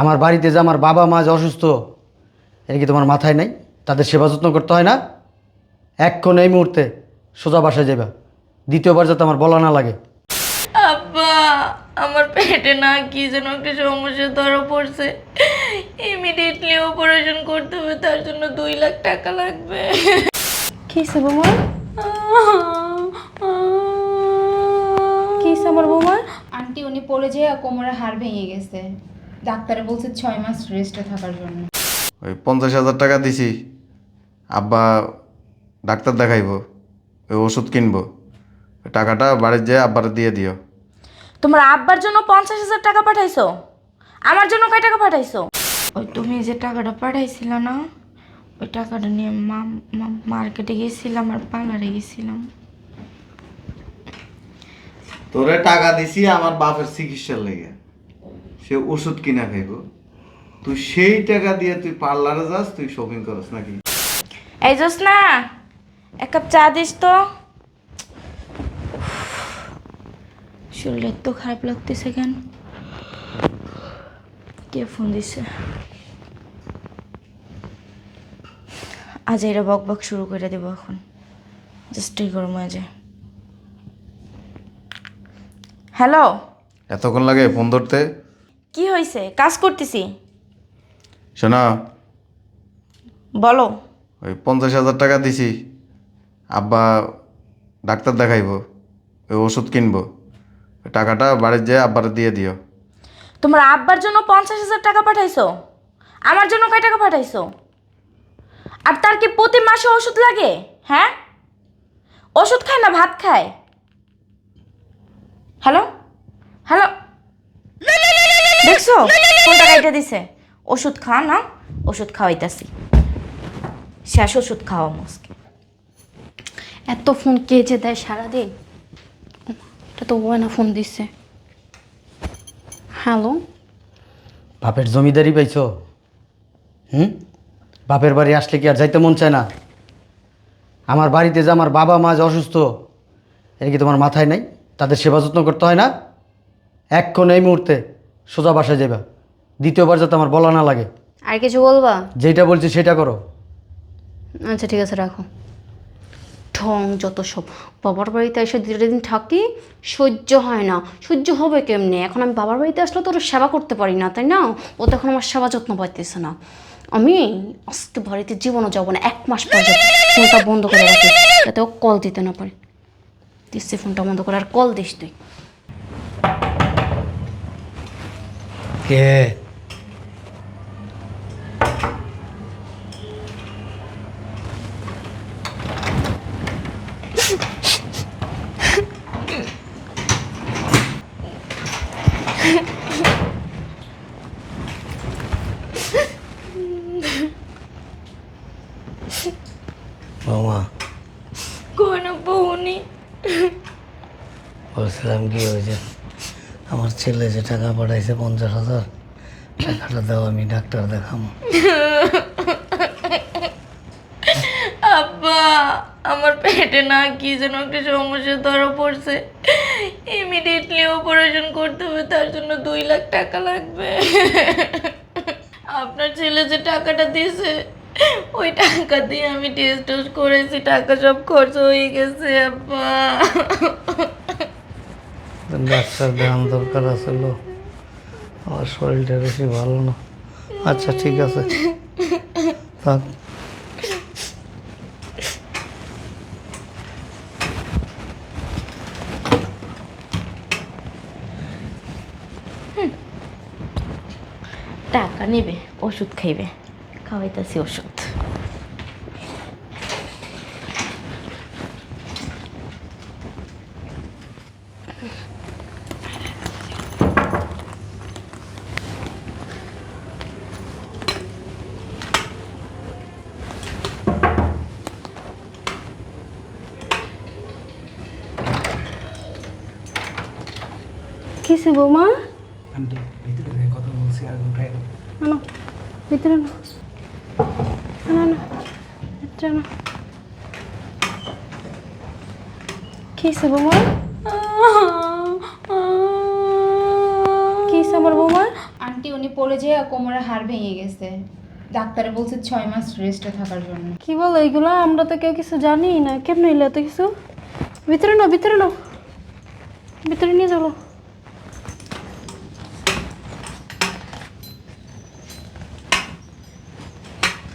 আমার বাড়িতে যে আমার বাবা মা যে অসুস্থ এটা কি তোমার মাথায় নাই? তাদের সেবা যত্ন করতে হয় না? এক্ষণ এই মুহূর্তে সোজা বাসায় যাবা দ্বিতীয়বার যাতে আমার বলা না লাগে। আব্বা আমার পেটে না কি যেন একটা সমস্যা ধরা পড়ছে। ইমিডিয়েটলি অপারেশন করতে হবে তার জন্য দুই লাখ টাকা লাগবে। কি হয়েছে বৌমা? কি আমার বৌমা? আন্টি উনি পড়ে যেয়ে কোমরের হাড় ভেঙে গেছে। ডাক্তারে বলছে ছয় মাস রেস্টে থাকার জন্য। ওই পঞ্চাশ হাজার টাকা দিছি আব্বা ডাক্তার দেখাইবো ওই ওষুধ কিনবো ওই টাকাটা বাড়ির যেয়ে আব্বার দিয়ে দিও। তোমার আব্বার জন্য পঞ্চাশ হাজার টাকা পাঠাইছো? আমার জন্য কয় টাকা পাঠাইছো? ওই তুমি যে টাকাটা পাঠাইছিল না ওই টাকাটা নিয়ে মার্কেটে গেছিলাম আর পার্লারে গেছিলাম। তোরে টাকা দিছি আমার বাপের চিকিৎসার লেগে। সে ওষুধ কিনা খাইব। তুই সেই টাকা দিয়ে তুই পার্লারে যাস তুই শপিং করস নাকি? এই যাস না এক কাপ চা দিস তো। শরীর তো খারাপ লাগতেছে কেন? কে ফোন দিছে? আজ এরা বক বক শুরু করে দেবো এখন। জাস্ট এই গরম আজ। হ্যালো? এতক্ষণ লাগে ফোন ধরতে? কি হয়েছে কাজ করতেছি। শোনা। বলো। ওই পঞ্চাশ হাজার টাকা দিছি। আব্বা ডাক্তার দেখাইবো ওই ওষুধ কিনবো। ওই টাকাটা বাড়ির যেয়ে আব্বার দিয়ে দিও। তোমার আব্বার জন্য পঞ্চাশ হাজার টাকা পাঠাইছো? আমার জন্য কয় টাকা পাঠাইছো? আর তার কি প্রতি মাসে ওষুধ লাগে? হ্যাঁ? ওষুধ খায় না ভাত খায়? হ্যালো? হ্যালো? দেখছ? কোনটা কাইটা দিছে? ওষুধ খা না? ওষুধ খাওয়াইতাছি। শেষ ওষুধ খাওয়া মুসকে এত ফোন কে যে দেয় সারাদিন? এটা তো ওয়ানা ফোন দিচ্ছে হ্যালো? বাপের জমিদারি পাইছো? হুম? বাপের বাড়ি আসলে কি আর যাইতে মন চায় না? আমার বাড়িতে যে আমার বাবা মা যে অসুস্থ এটা কি তোমার মাথায় নাই? তাদের সেবা যত্ন করতে হয় না? এক্ষণ এই মুহূর্তে। সোজা বাসায় যাবা দ্বিতীয়বার যাতে আমার বলা না লাগে। আর কিছু বলবা? যেটা বলছি সেটা করো। আচ্ছা ঠিক আছে রাখো। ঠং যত সব। বাবার বাড়িতে এসে দুটো দিন থাকি সহ্য হয় না। সহ্য হবে কেমনে? এখন আমি বাবার বাড়িতে আসলে তো ওর সেবা করতে পারি না তাই না? ও তো এখন আমার সেবা যত্ন পাইতেছে না। আমি আজকে বাড়িতে জীবনও যাব না এক মাস পর্যন্ত ফোনটা বন্ধ করে রাখি যাতে ও কল দিতে না পারে। দিচ্ছি ফোনটা বন্ধ করে আর কল দিস তুই। কে বৌমা কোন বউনি বলছিলাম কি হয়েছে আমার ছেলে যে টাকা পাঠাইছে পঞ্চাশ হাজার। টাকাটা দাও, আমি ডাক্তার দেখাবো আব্বা, আমার পেটে না কি যেন একটা সমস্যা ধরা পড়ছে। ইমিডিয়েটলি অপারেশন করতে হবে, তার জন্য দুই লাখ টাকা লাগবে। আপনার ছেলে যে টাকাটা দিয়েছে, ওই টাকা দিয়ে আমি টেস্ট টেস্ট করেছি, টাকা সব খরচ হয়ে গেছে, আব্বা। ডাক্তার দেখানো দরকার আছিল আমার শরীরটা বেশি ভালো না। আচ্ছা ঠিক আছে। থাক। টাকা নেবে, ওষুধ খাইবে। খাওয়াইতেছি ওষুধ। কিসে বৌমা? কথা বলছি আর উঠাই আনো ভিতরে আনো আনো আনো ভিতরে আনো কিসে বৌমা? কিসে আমার বৌমা? আন্টি উনি পড়ে যেয়ে কোমরে হাড় ভেঙে গেছে। ডাক্তারে বলছে ছয় মাস রেস্টে থাকার জন্য। কি বলো এইগুলো আমরা তো কেউ কিছু জানি না। কেমন এলো এত কিছু? ভিতরে নাও ভিতরে নাও। ভিতরে নিয়ে চলো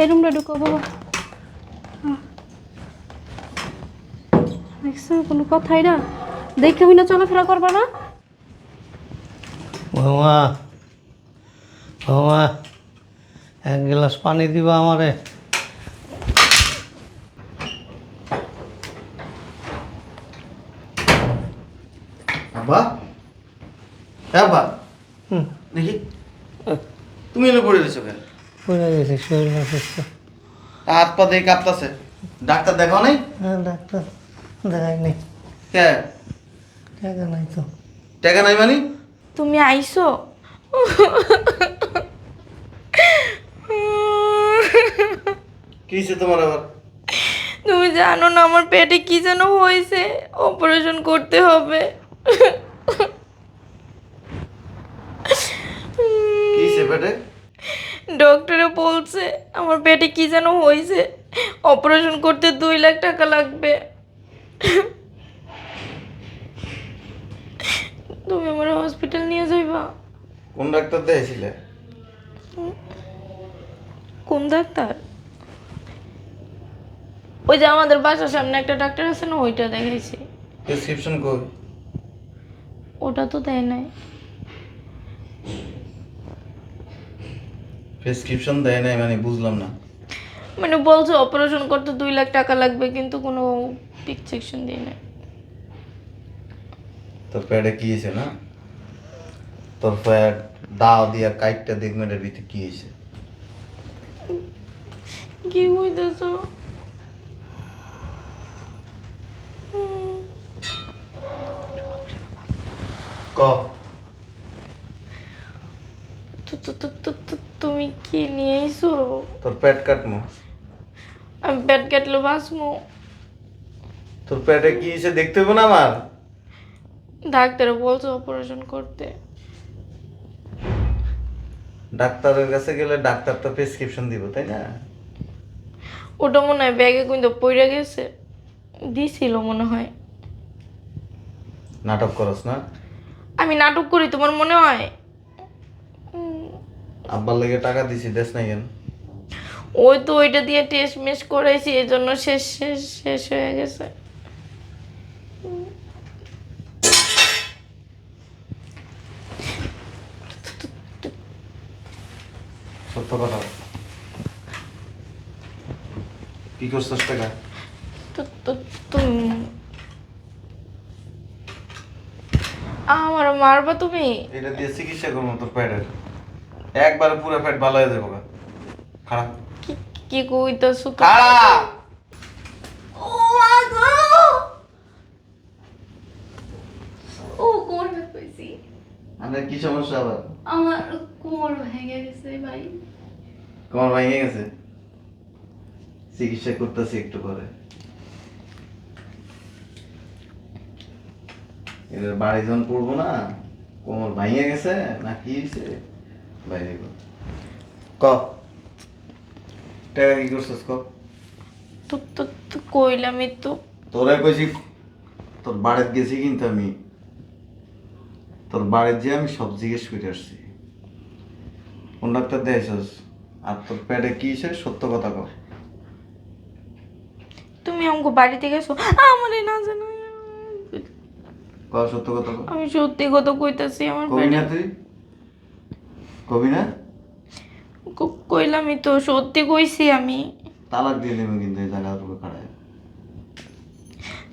এই রুমটা ঢুকো বাবা। দেখছ কোনো কথাই না। দেখে না চলাফেরা করবা না? বৌমা বৌমা এক গ্লাস পানি দিবা আমারে। আব্বা? হ্যাঁ আব্বা হুম দেখি তুমি এনে পড়ে রয়েছো কেন পড়ে গেছি শরীর অসুস্থ। হাত পা দিয়ে কাঁপতাছে। ডাক্তার দেখাও নাই? হ্যাঁ ডাক্তার দেখাইনি কে? টাকা নাই তো। টাকা নাই মানে? তুমি আইছো কি হয়েছে তোমার আবার? তুমি জানো না আমার পেটে কি যেন হয়েছে অপারেশন করতে হবে। কি হয়েছে পেটে? ডক্টরে বলছে আমার পেটে কি যেন হয়েছে অপারেশন করতে দুই লাখ টাকা লাগবে। তুমি আমার হসপিটাল নিয়ে যাইবা। কোন ডাক্তার দেখাইছিলে? কোন ডাক্তার? ওই যে আমাদের বাসার সামনে একটা ডাক্তার আছে না ওইটা দেখাইছি। প্রেসক্রিপশন কই? ওটা তো দেয় নাই। প্রেসক্রিপশন দেয় নাই মানে বুঝলাম না। মানে বলছে অপারেশন করতে দুই লাখ টাকা লাগবে কিন্তু কোনো প্রেসক্রিপশন দিয়ে নাই। তোর পেটে কি হয়েছে না? তোর পেট দাও দিয়া কাইটটা দেখবেন এর ভিতরে কি হয়েছে। কি হইতেছ? ক? তো- তো- তো- তো- তুমি কি নিয়ে আইছো তোর পেট কাটমু। আমি পেট কাটলো বাঁচমো। তোর পেটে কি হয়েছে দেখতে হবে না আমার? ডাক্তার বলছে অপারেশন করতে। ডাক্তারের কাছে গেলে ডাক্তার তো প্রেসক্রিপশন দিব তাই না? ওটা মনে হয় ব্যাগে কিন্তু পড়ে গেছে। দিছিল মনে হয়। নাটক করস না? আমি নাটক করি তোমার মনে হয়? আব্বার লেগে টাকা দিছি দেশ নাই কেন? ওই তো ওইটা দিয়ে টেস্ট মেস করেছি এই জন্য শেষ শেষ শেষ হয়ে গেছে। সত্য কথা। কি করছস টাকা? তো তো তুমি আমার মারবা তুমি? এটা দিয়ে চিকিৎসা করব তোর পেটের একবারে পুরো পেট ভালো হয়ে যাব। খারাপ কি কি কইতাছো? তো খারাপ ও কোমর পেয়েছি আপনার কি সমস্যা আবার? আমার কোমর ভেঙে গেছে ভাই। তোমার ভেঙে গেছে? চিকিৎসা করতেছি একটু করে এবার বাড়ি যখন না কোমর ভাঙে গেছে না কি হয়েছে? বাইরে গো। ক? টাকা কি করছিস ক? তো তো তো কইলামই তো। তোরা কইছি তোর বাড়িত গেছি কিন্তু আমি। তোর বাড়ির যে আমি সব জিজ্ঞেস করে আসছি। কোন ডাক্তার দেখাইছস আর তোর পেটে কি হয়েছে সত্য কথা কর। তুমি আমাকে বাড়িতে গেছো? আমার না জানো। ক সত্য কথা কর। আমি সত্যি কথা কইতাছি আমার না তুই? কবি না? কইলামই তো সত্যি কইছি আমি। তালাক দিয়ে দেবে কিন্তু এই জায়গা তোকে খাড়ায়।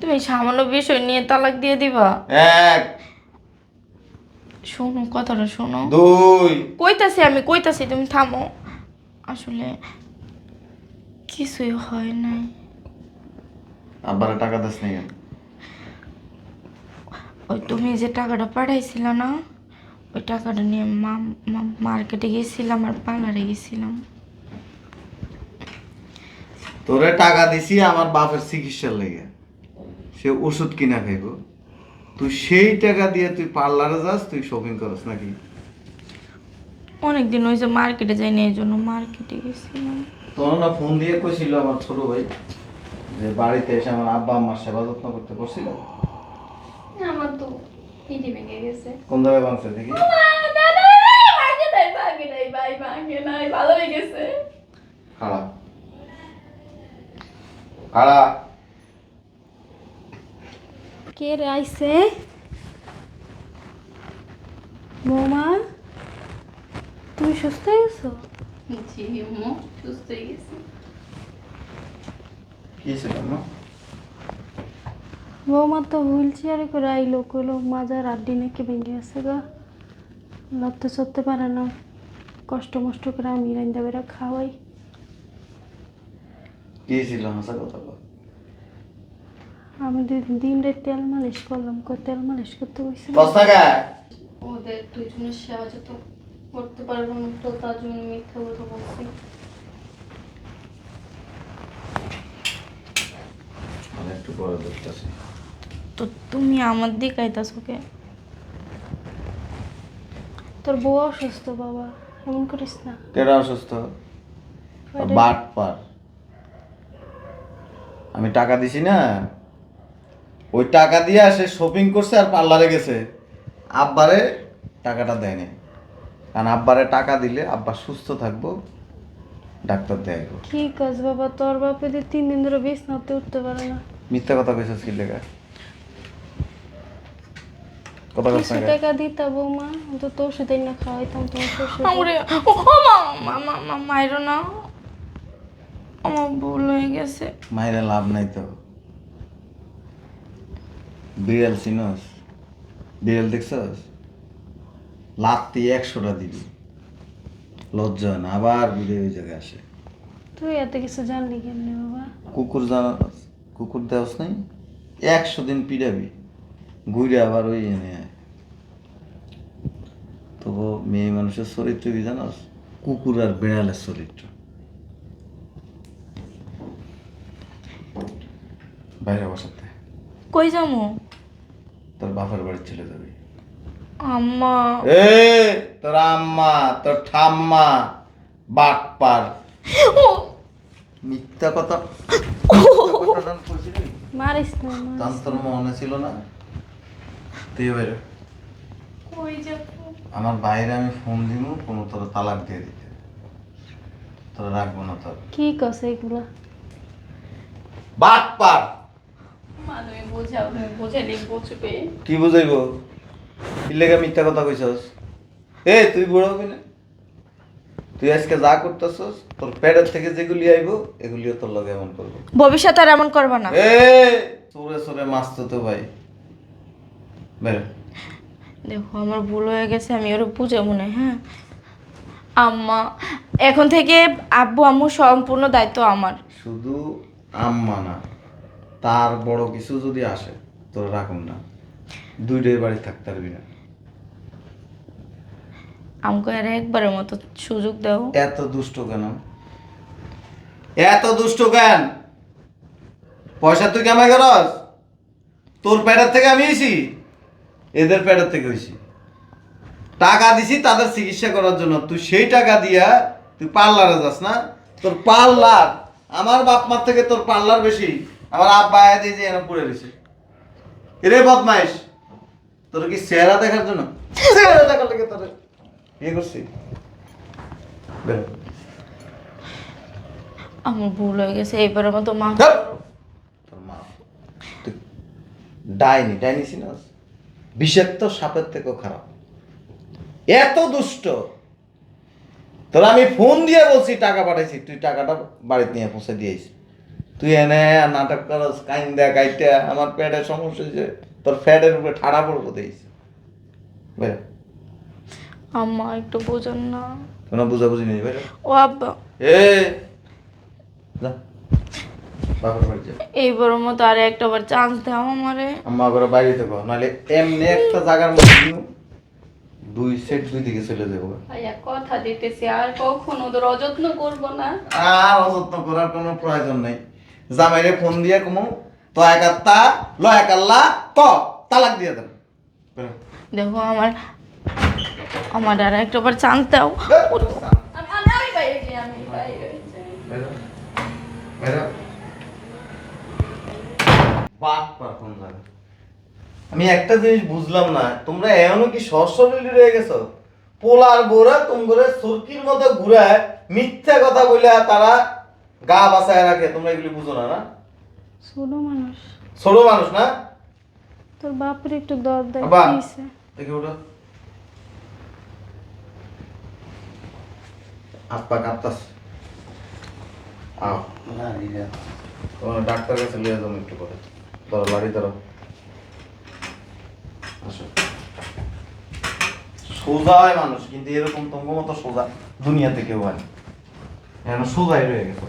তুমি সামান্য বিষয় নিয়ে তালাক দিয়ে দিবা? এক। শোনো কথাটা শোনো। দুই। কইতাছি আমি কইতাছি তুমি থামো। আসলে কিছুই হয় নাই। আব্বারে টাকা দিস নাই ওই তুমি যে টাকাটা পাঠাইছিলা না ওই টাকাটা নিয়ে মা মার্কেটে গেছিলাম আর পার্লারে গেছিলাম। তোরে টাকা দিছি আমার বাপের চিকিৎসার লেগে। সে ওষুধ কিনা খাইব। তুই সেই টাকা দিয়ে তুই পার্লারে যাস তুই শপিং করস নাকি? অনেক দিন হয়েছে মার্কেটে যাইনি এই জন্য মার্কেটে গেছিলাম। তখন না ফোন দিয়ে কইছিল আমার ছোট ভাই যে বাড়িতে এসে আমার আব্বা আম্মার সেবা যত্ন করতে করছিল। আমার তো পিঠে ভেঙে গেছে। কোন জায়গায় দেখি। ভালো হয়ে গেছে। খাড়া খাড়া কে রে আইছে? বৌমা তুমি সুস্থ হয়ে গেছো? জি মো সুস্থ হয়ে গেছি। কি বৌমা তো হুইল চেয়ারে করে আইলো কইলো মাজার আড্ডি নাকি ভেঙে গেছে গা। লড়তে চড়তে পারে না। কষ্ট মষ্ট করে আমি রান্দা বেড়া খাওয়াই। কি ছিল? হাসা কথা বল। আমি দুই দিন রে তেল মালিশ করলাম কই তেল মালিশ করতে টাকা? ওদের দুজনের সেবা যত করতে পারব না তো তার জন্য মিথ্যা কথা বলছি। একটু পরে দেখতেছি তো তুমি আমার দিকে আইতাছো কে? তোর বউ অসুস্থ বাবা। এমন করিস না। কেডা অসুস্থ? বাট পার। আমি টাকা দিছি না। ওই টাকা দিয়ে সে শপিং করছে আর পার্লারে গেছে। আব্বারে টাকাটা দেয়নি। কারণ আব্বারে টাকা দিলে আব্বা সুস্থ থাকব ডাক্তার দেয় কি কাজ বাবা? তোর বাপে তিন দিন ধরে বিছনাতে উঠতে পারে না। মিথ্যা কথা কইছিস কি লেগা? টাকা দিতা বৌমা তো তোর সাথে না খাওয়াইতাম তোমার শ্বশুর আমারে ও মা মা মা মা মাইরো না। আমার ভুল হয়ে গেছে। মাইরে লাভ নাই তো। বিড়াল চিনস? বিড়াল দেখছস? লাত্তি একশোটা দিবি। লজ্জা না আবার বিড়ে ওই জায়গায় আসে। তুই এত কিছু জানলি কেমনি বাবা? কুকুর জানাস? কুকুর দেওয়াস নাই? একশো দিন পিড়াবি। ঘুরে আবার ওই এনে আয়। তবু মেয়ে মানুষের চরিত্র কি জানাস কুকুর আর বিড়ালের চরিত্র। বাইরে বসাতে কই যামু তোর বাপের বাড়ি চলে যাবি। আম্মা। এ তোর আম্মা তোর ঠাম্মা বাটপার মিথ্যা কথা। মারিস না তোর মনে ছিল না? তুই বেরো। কই যাব? আমার বাইরে আমি ফোন দিব কোনো তোর তালাক দিয়ে দিতে। তোর রাখব না তোর। কি কস এগুলা? বাট পার মা তুমি বোঝাও তুমি বোঝাইলে বুঝবে কি বুঝাইব? কি লেগে মিথ্যা কথা কইছস। এ তুই বড় হবি না? তুই আজকে যা করতেছস তোর পেটের থেকে যেগুলি আইব এগুলিও তোর লগে এমন করব। ভবিষ্যৎ আর এমন করবা না। এ সরে সরে মাছ তো তো ভাই। বের। দেখো আমার ভুল হয়ে গেছে আমি ওরা বুঝে মনে হ্যাঁ? আম্মা এখন থেকে আব্বু আম্মু সম্পূর্ণ দায়িত্ব আমার। শুধু আম্মা না তার বড় কিছু যদি আসে তোর রাখুন না। দুইটাই বাড়ি থাকতে পারবি না। আমাকে আর একবারের মতো সুযোগ দাও। এত দুষ্ট কেন? এত দুষ্ট কেন? পয়সা তুই কামাই করস তোর প্যাডের থেকে আমি হইছি এদের প্যাডের থেকে হইছি টাকা দিছি তাদের চিকিৎসা করার জন্য। তুই সেই টাকা দিয়া তুই পার্লারে যাস না? তোর পার্লার আমার বাপ মার থেকে তোর পার্লার বেশি। আমার আব্বা আয়া দিয়ে যে এরম পড়ে রয়েছে এরে বদমাইশ তোর কি চেহারা দেখার জন্য? চেহারা দেখার লেগে তোর। ইয়ে করছি। আমার ভুল হয়ে গেছে এইবারের মতো মা ধ্যাৎ। তোর মা। ডাইনি ডাইনি সিনাস বিষাক্ত সাপের থেকেও খারাপ। এত দুষ্ট। তোর আমি ফোন দিয়ে বলছি টাকা পাঠাইছি তুই টাকাটা বাড়িতে নিয়ে পৌঁছে দিয়েছিস। তুই এনে নাটক করস কাইন দেয়া কাইটা আমার পেটের সমস্যা হয়েছে তোর ফ্যাটের উপরে ঠাড়া পড়ব দিয়েছিস আম্মা একটু বোঝান না। কোনো বুঝাবুঝি নেই বেরো। ও আব্বা। এ যা। বাপের বাড়ি যা এইবারের মতো আর একটা বার চান্স দাও আমারে। আম্মা করে বাইরে থেকে নাহলে এমনি একটা জায়গার মধ্যে দুই সেট দুই দিকে চলে যাব। ভাইয়া কথা দিতেছি আর কখনো ওদের অযত্ন করব না। আর অযত্ন করার কোনো প্রয়োজন নেই। জামাইরে ফোন দিয়ে কমো তো একাত্তা ল একাল্লা ক তালাক দিয়ে দেন। দেখো আমার আমার আর একটাবার চান্তাও বাপ পারফর্ম লাগে আমি একটা জিনিস বুঝলাম না তোমরা এমনও কি সরসরলি রয়ে গেছো? পোলার বোরা তোমরা সুরকির মতো ঘুরায় মিথ্যা কথা বলে তারা গা বাঁচায় রাখে তোমরা এগুলি বুঝো না না? ছোট মানুষ। ছোট মানুষ না? তোর বাপের একটু দর আব্বা দেখি ওটা। পা কাঁপতাস। আও। তোমার ডাক্তার কাছে লিয়ে যাব একটু করে ধরো লাড়ি আসো। সোজা হয় মানুষ, কিন্তু এরকম তোমার মতো সোজা দুনিয়াতে কেউ হয় সোজাই রয়ে গেছে।